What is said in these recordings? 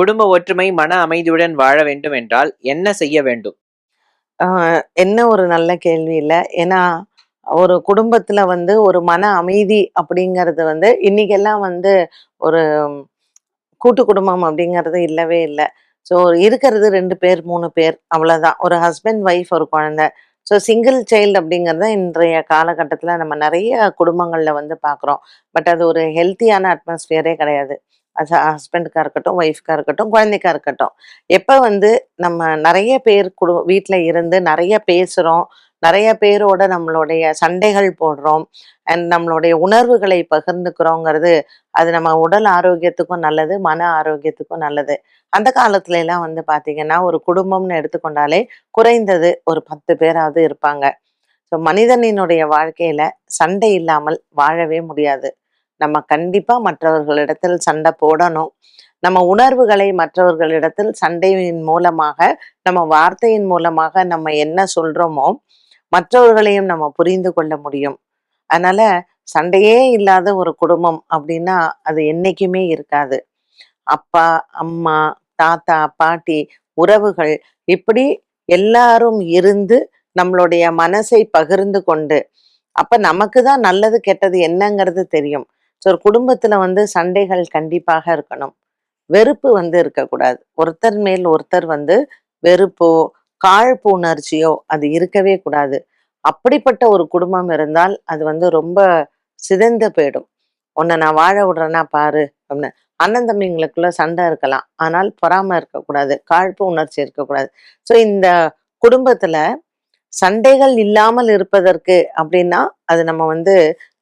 குடும்ப ஒற்றுமை மன அமைதியுடன் வாழ வேண்டும் என்றால் என்ன செய்ய வேண்டும்? ஆஹ் என்ன ஒரு நல்ல கேள்வி இல்ல. ஏன்னா ஒரு குடும்பத்துல வந்து ஒரு மன அமைதி அப்படிங்கிறது வந்து இன்னைக்கெல்லாம் வந்து ஒரு கூட்டு குடும்பம் அப்படிங்கிறது இல்லவே இல்லை. ஸோ இருக்கிறது ரெண்டு பேர் மூணு பேர் அவ்வளோதான் ஒரு ஹஸ்பண்ட் ஒய்ஃப் ஒரு குழந்தை. ஸோ சிங்கிள் சைல்டு அப்படிங்கிறத இன்றைய காலகட்டத்தில் நம்ம நிறைய குடும்பங்களில் வந்து பார்க்குறோம் பட் அது ஒரு ஹெல்த்தியான அட்மாஸ்பியரே கிடையாது. ஹஸ்பண்டுக்காக இருக்கட்டும் ஒய்ஃப்காக இருக்கட்டும் குழந்தைக்கா இருக்கட்டும். எப்போ வந்து நம்ம நிறைய பேர் குடு வீட்டில் இருந்து நிறைய பேசுகிறோம் நிறைய பேரோட நம்மளுடைய சண்டைகள் போடுறோம் அண்ட் நம்மளுடைய உணர்வுகளை பகிர்ந்துக்கிறோங்கிறது அது நம்ம உடல் ஆரோக்கியத்துக்கும் நல்லது மன ஆரோக்கியத்துக்கும் நல்லது. அந்த காலத்துல எல்லாம் வந்து பார்த்தீங்கன்னா ஒரு குடும்பம்னு எடுத்துக்கொண்டாலே குறைந்தது ஒரு பத்து பேராவது இருப்பாங்க. ஸோ மனிதனினுடைய வாழ்க்கையில சண்டை இல்லாமல் வாழவே முடியாது. நம்ம கண்டிப்பா மற்றவர்களிடத்தில் சண்டை போடணும். நம்ம உணர்வுகளை மற்றவர்களிடத்தில் சண்டையின் மூலமாக நம்ம வார்த்தையின் மூலமாக நம்ம என்ன சொல்றோமோ மற்றவர்களையும் நம்ம புரிந்து கொள்ள முடியும். அதனால சண்டையே இல்லாத ஒரு குடும்பம் அப்படின்னா அது என்னைக்குமே இருக்காது. அப்பா அம்மா தாத்தா பாட்டி உறவுகள் இப்படி எல்லாரும் இருந்து நம்மளுடைய மனசை பகிர்ந்து கொண்டு அப்ப நமக்கு தான் நல்லது கெட்டது என்னங்கிறது தெரியும். ஸோ ஒரு குடும்பத்துல வந்து சண்டைகள் கண்டிப்பாக இருக்கணும். வெறுப்பு வந்து இருக்கக்கூடாது. ஒருத்தர் மேல் ஒருத்தர் வந்து வெறுப்போ காழ்ப்பு உணர்ச்சியோ அது இருக்கவே கூடாது. அப்படிப்பட்ட ஒரு குடும்பம் இருந்தால் அது வந்து ரொம்ப சிதைந்து போயிடும். உன்னை நான் வாழ விடுறேன்னா பாரு அப்படின்னு. அண்ணன் தம்பிங்களுக்குள்ள சண்டை இருக்கலாம். ஆனால் பொறாம இருக்கக்கூடாது. காழ்ப்பு உணர்ச்சி இருக்கக்கூடாது. ஸோ இந்த குடும்பத்துல சண்டைகள் இல்லாமல் இருப்பதற்கு அப்படின்னா அது நம்ம வந்து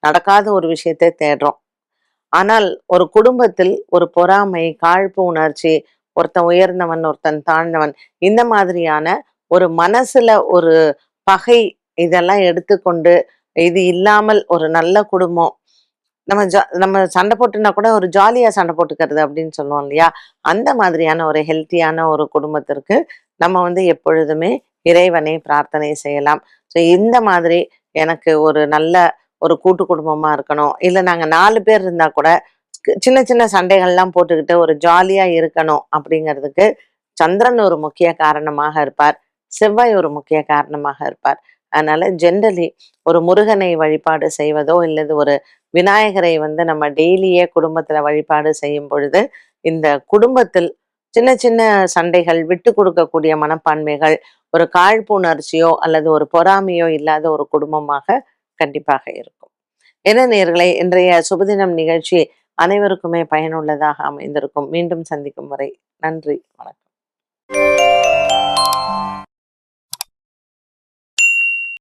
நடக்காத ஒரு விஷயத்தை தேடுறோம். ஆனால் ஒரு குடும்பத்தில் ஒரு பொறாமை காழ்ப்பு உணர்ச்சி ஒருத்தன் உயர்ந்தவன் ஒருத்தன் தாழ்ந்தவன் இந்த மாதிரியான ஒரு மனசுல ஒரு பகை இதெல்லாம் எடுத்துக்கொண்டு இது இல்லாமல் ஒரு நல்ல குடும்பம். நம்ம ஜா நம்ம சண்டை போட்டுனா கூட ஒரு ஜாலியா சண்டை போட்டுக்கிறது அப்படின்னு சொல்லுவோம் இல்லையா? அந்த மாதிரியான ஒரு ஹெல்த்தியான ஒரு குடும்பத்திற்கு நம்ம வந்து எப்பொழுதுமே இறைவனை பிரார்த்தனை செய்யலாம். ஸோ இந்த மாதிரி எனக்கு ஒரு நல்ல ஒரு கூட்டு குடும்பமா இருக்கணும். இல்லை நாங்கள் நாலு பேர் இருந்தா கூட சின்ன சின்ன சண்டைகள்லாம் போட்டுக்கிட்டு ஒரு ஜாலியாக இருக்கணும் அப்படிங்கிறதுக்கு சந்திரன் ஒரு முக்கிய காரணமாக இருப்பார். செவ்வாய் ஒரு முக்கிய காரணமாக இருப்பார். அதனால ஜென்ரலி ஒரு முருகனை வழிபாடு செய்வதோ இல்லது ஒரு விநாயகரை வந்து நம்ம டெய்லியே குடும்பத்துல வழிபாடு செய்யும் பொழுது இந்த குடும்பத்தில் சின்ன சின்ன சண்டைகள் விட்டு கொடுக்கக்கூடிய மனப்பான்மைகள் ஒரு காழ்ப்புணர்ச்சியோ அல்லது ஒரு பொறாமையோ இல்லாத ஒரு குடும்பமாக கண்டிப்பாக இருக்கும். என்ன நேர்களை இன்றைய சுபதினம் நிகழ்ச்சி அனைவருக்குமே பயனுள்ளதாக அமைந்திருக்கும். மீண்டும் சந்திக்கும் வரை நன்றி வணக்கம்.